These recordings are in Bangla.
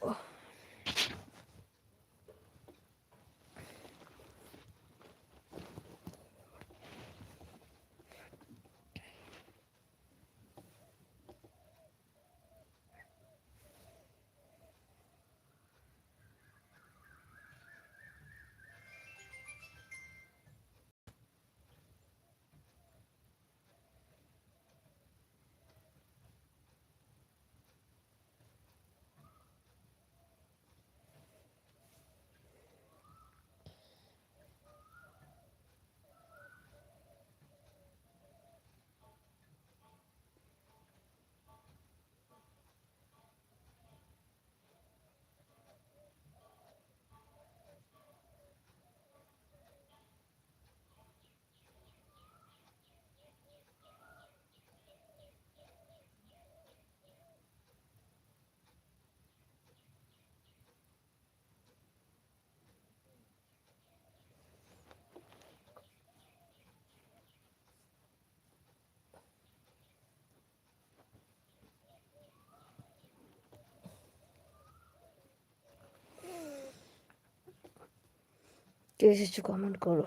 我 কে এসেছ কমেন্ট করো।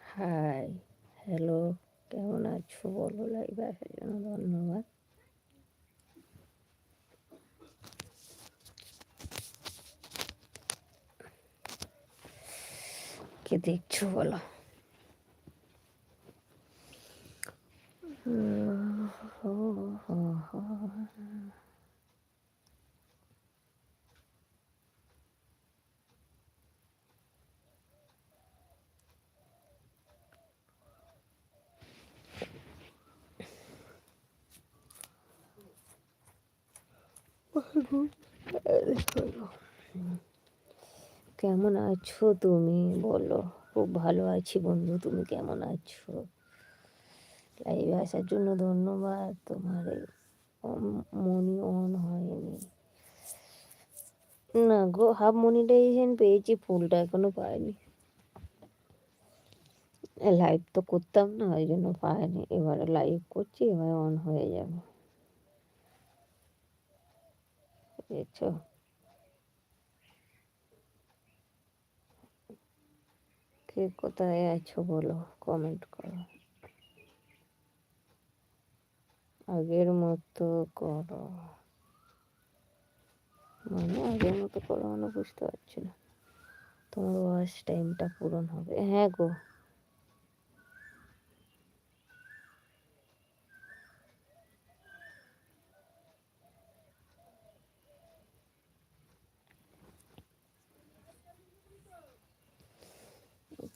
হাই হ্যালো কেমন আছো? বলো লাইভে আসার জন্য ধন্যবাদ। কে দেখছ বলো। কেমন আছো তুমি? বলো, খুব ভালো আছি বন্ধু, তুমি কেমন আছো? লাইভে আসার জন্য ধন্যবাদ, তোমার মনি অন হয়নি। না গো হাফ মনিটাইজেশন পেয়েছি, ফুলটা এখনও পাইনি। লাইভ তো করতাম না, ওই জন্য পাইনি। এবারে লাইভ করছি, এবারে অন হয়ে যাবে। বুঝেছ কে কোথায় আছো বলো কমেন্ট করো। আগের মতো করো। মানে আগের মতো করো মানে বুঝতে পারছি না। তোমার ওয়াশ টাইমটা পূরণ হবে। হ্যাঁ গো।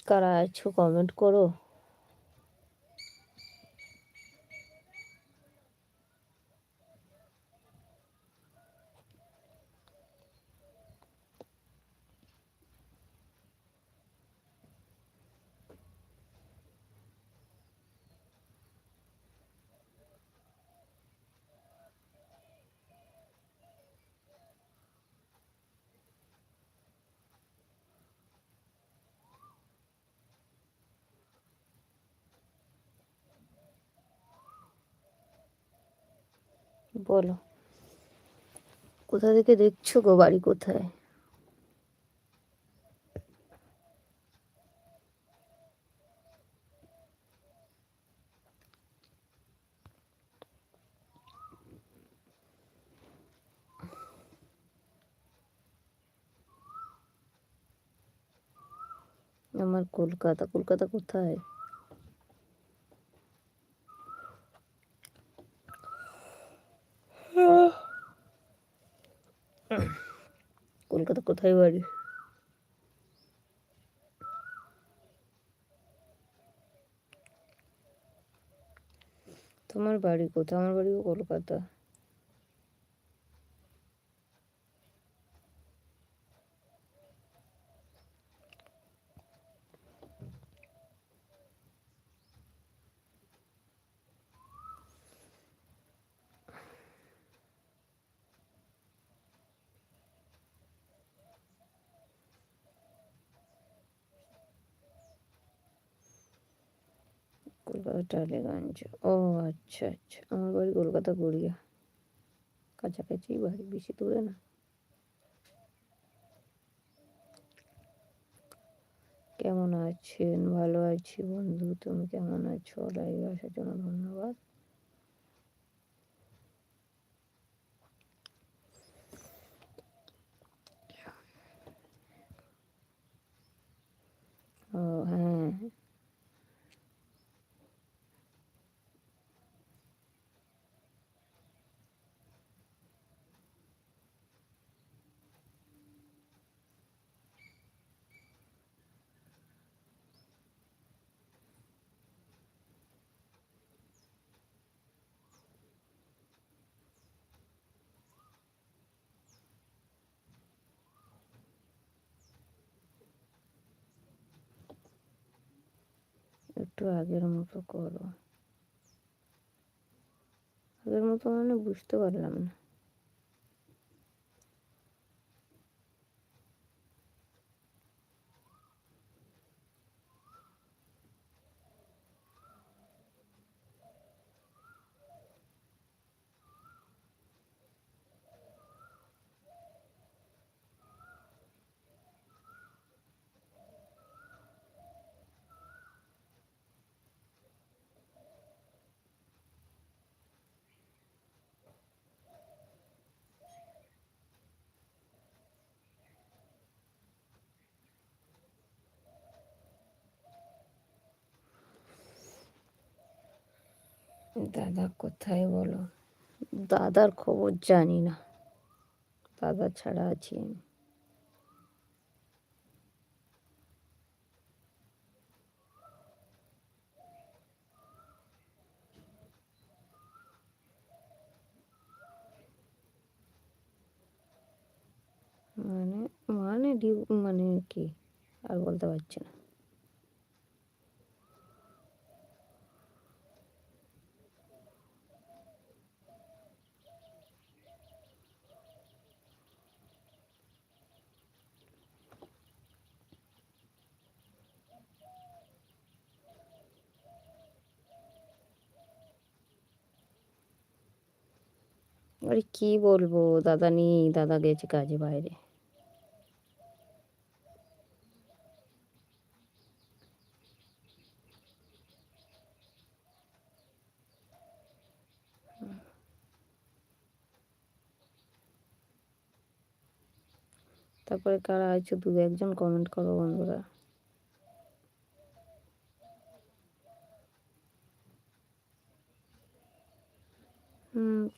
কারা আছো কমেন্ট করো। বলো। কোথা থেকে দেখছ গো বাড়ি কোথায়? আমার কলকাতা কলকাতা কোথায়? বাড়ি? তোমার বাড়ি কোথায়? আমার বাড়ি কলকাতা। কলকাতা টালিগঞ্জ ও আচ্ছা আচ্ছা। আমার বাড়ি কলকাতা গড়িয়া। কাছাকাছি বাড়ি, বেশি দূরে না। কেমন আছেন? ভালো আছি বন্ধু, তুমি কেমন আছো? লাইভে আসার জন্য ধন্যবাদ ও হ্যাঁ একটু আগের মতো করো। আগের মতো মানে বুঝতে পারলাম না। দাদা, কোথায় বলো? দাদার খবর জানি না। দাদা ছাড়া আছি আমি। মানে মানে মানে কি? আর বলতে পারছি না। আরে কি বলব? দাদা নেই, দাদা গেছে কাজে বাইরে। তারপরে কারা আছো? দু একজন কমেন্ট করো বন্ধুরা।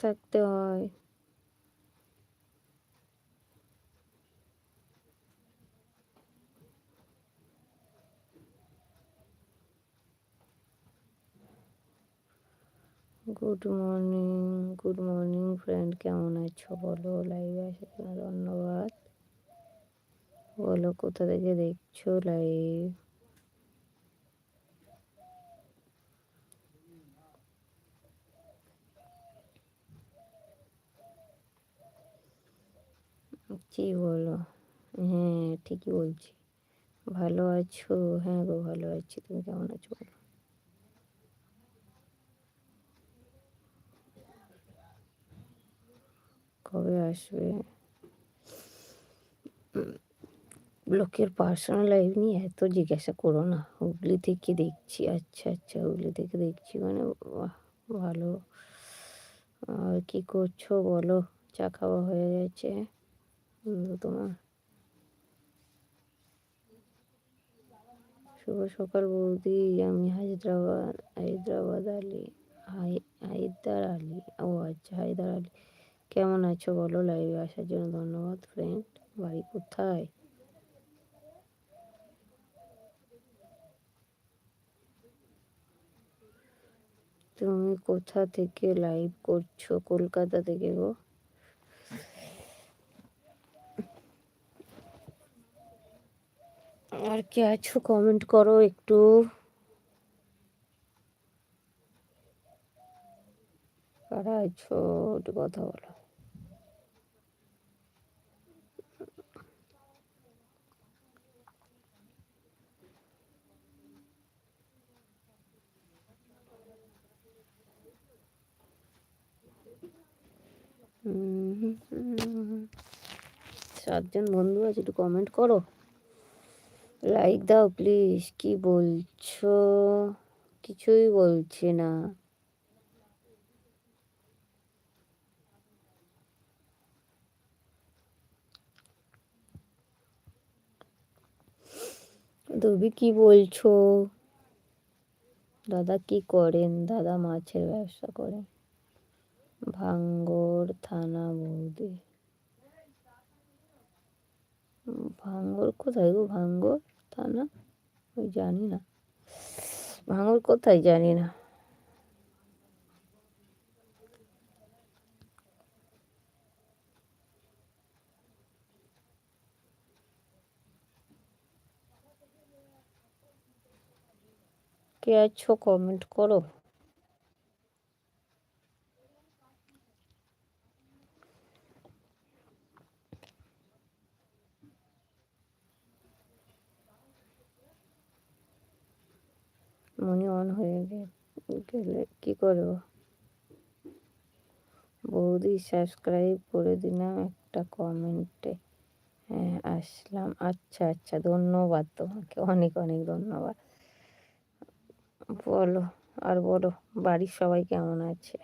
থাকতে হয়। Good morning good morning friend কেমন আছো? বলো লাইভে আসার ধন্যবাদ। বলো, কোথা থেকে দেখছ লাইভ কি বলো। হ্যাঁ ঠিকই বলছি। ভালো আছো? হ্যাঁ গো, ভালো আছি। তুমি কেমন আছো বলো? কবে আসবে? লোকের পার্সোনাল লাইফ নিয়ে এত জিজ্ঞাসা করো না। হুগলি থেকে দেখছি। আচ্ছা আচ্ছা হুগলি থেকে দেখছি মানে ভালো। আর কি করছ বলো? চা খাওয়া হয়ে গেছে? তোমার। শুভ সকাল বৌদি আমি হায়দ্রাবাদ হায়দ্রাবাদ আলী হায়দার আলী, ও আচ্ছা হায়দার আলী। কেমন আছো বলো লাইভে আসার জন্য ধন্যবাদ ফ্রেন্ড বাড়ি কোথায়? তুমি কোথা থেকে লাইভ করছ? কলকাতা থেকে গো। আর কি আছো? কমেন্ট করো একটু। কারা আছো? একটু কথা বলো। সাতজন বন্ধু আছে, একটু কমেন্ট করো। লাইক দাও প্লিজ কি বলছো? কিছুই বলছে না। দবি কি বলছো? দাদা কি করেন? দাদা মাছের ব্যবসা করেন। ভাঙ্গর থানা বৌদি। ভাঙ্গর কোথায় গো? ভাঙ্গর? তা না? ওই জানি না। ভাঙ্গর কোথায় জানি না। কে আছো? কমেন্ট করো। মনি অন হয়ে গেলে কি করব? বৌদি সাবস্ক্রাইব করে দিলাম একটা কমেন্টে হ্যাঁ আসলাম। আচ্ছা আচ্ছা ধন্যবাদ তোমাকে। অনেক অনেক ধন্যবাদ। বলো, আর বলো, বাড়ির সবাই কেমন আছে?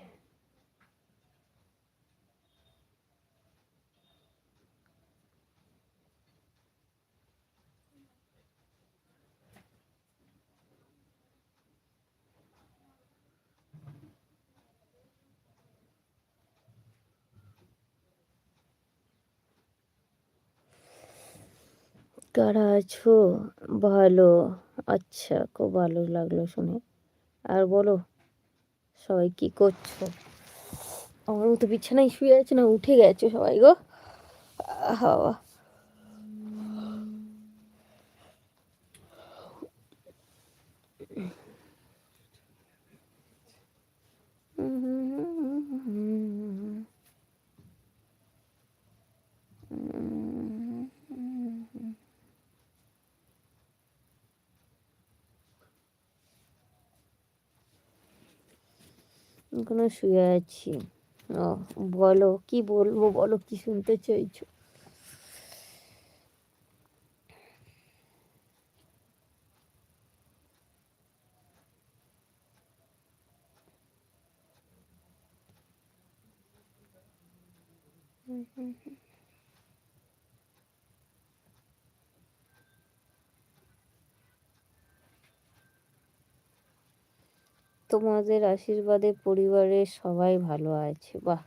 কারা আছো? ভালো। আচ্ছা খুব ভালো লাগল শুনে। আর বলো, সবাই কি করছ? আমার মতো বিছানায় শুয়ে আছে না, উঠে গেছো সবাই গো। হাওয়া এখনও শুয়ে আছি। ও বলো কি বলব বলো কি শুনতে চাইছো? তোমাদের আশীর্বাদে পরিবারের সবাই ভালো আছে। বাহ!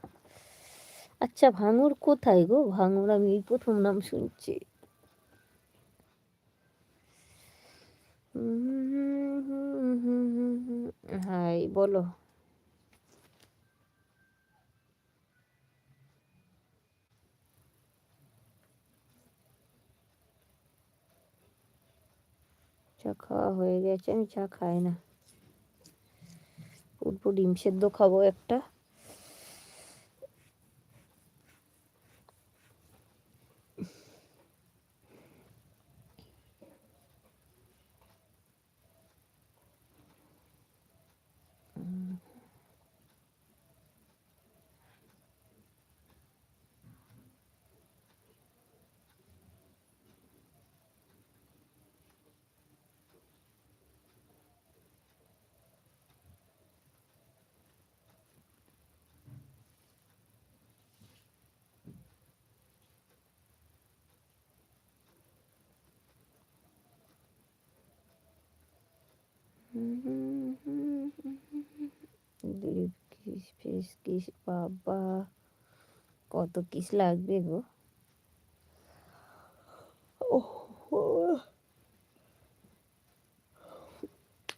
আচ্ছা ভাঙুর কোথায় গো? ভাঙুর আমি প্রথম নাম শুনছি। হাই, বলো। চা খাওয়া হয়ে গেছে, আমি চা খাই না। উঠবো ডিম সেদ্ধ খাব একটা। কিস, ফিস, কিস, বাবা। কত কিস লাগবে গো।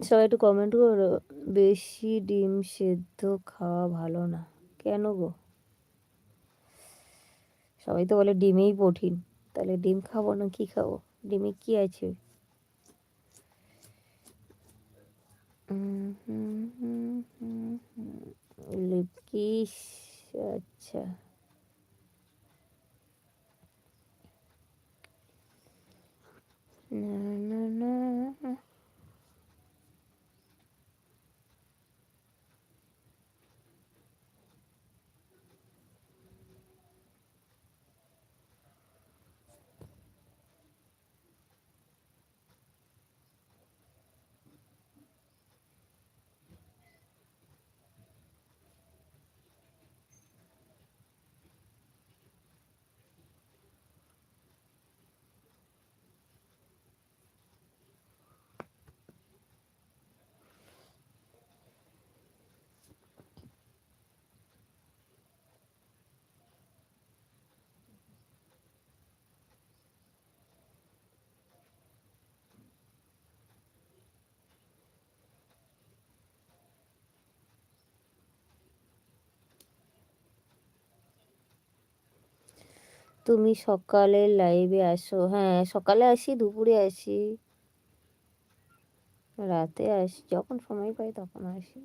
সবাই একটু কমেন্ট করো, বেশি ডিম সেদ্ধ খাওয়া ভালো না। কেন গো? সবাই তো বলে ডিমেই প্রোটিন তাহলে ডিম খাব না কি খাব? ডিমে কি আছে? লিপকিস আচ্ছা না না না তুমি সকালে লাইভে আসো। হ্যাঁ সকালে আসি, দুপুরে আসি। রাতে আসি, যখন সময় পাই তখন আসি।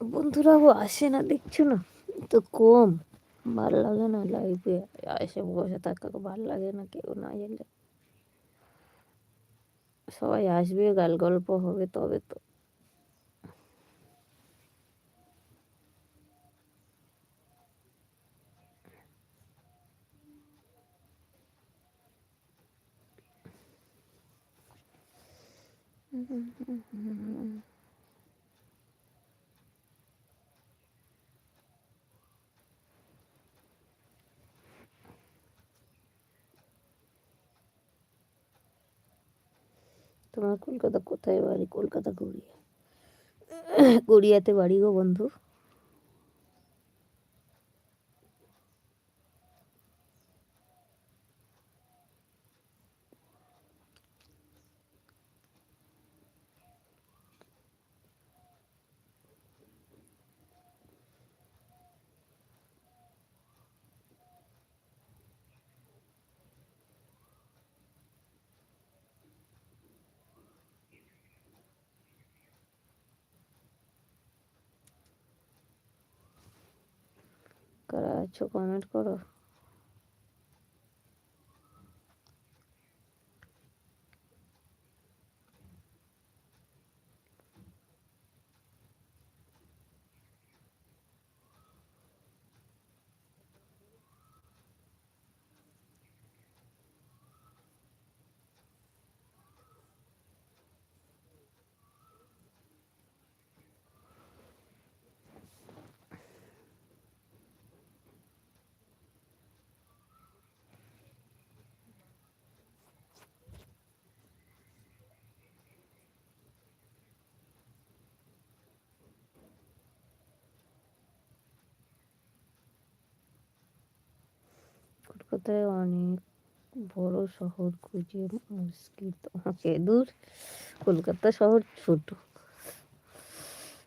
বন্ধুরাও আসে না, দেখছ না? তো কম। ভালো লাগে না লাইফে এসে বসে থাকা ভালো লাগে না, কেউ না এলে। সবাই আসবে গাল গল্প হবে তবে তো। তোমার কলকাতা কোথায় বাড়ি? কলকাতা গড়িয়া। গড়িয়াতে বাড়ি গো বন্ধু। কারা আছো কমেন্ট করো। কলকাতায় অনেক বড় শহর খুঁজে মুশকিল তোমাকে দূর। কলকাতা শহর ছোট।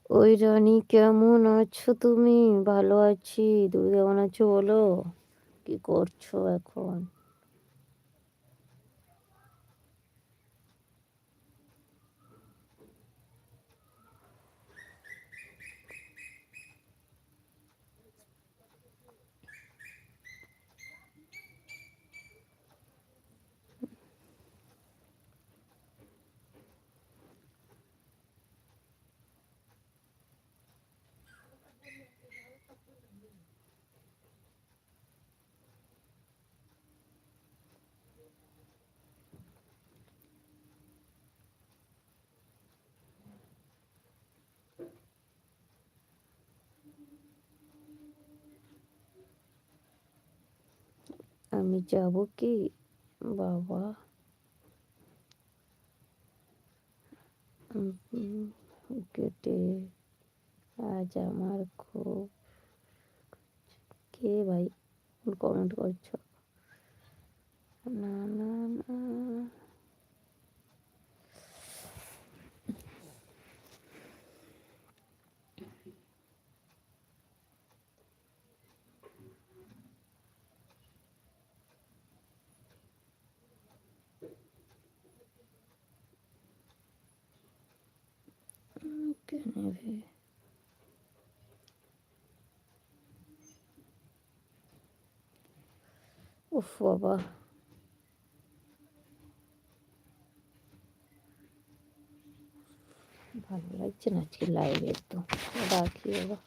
ওই রানি, কেমন আছো তুমি? ভালো আছি। তুমি কেমন আছো বলো? কি করছ এখন? আমি যাব কি? বাবা। কেটে আজ আমার খুব কে ভাই? কমেন্ট করছ? না না না। উফ বাবা ভালো লাগছে না আজকে লাইভে তো রাখি বাবা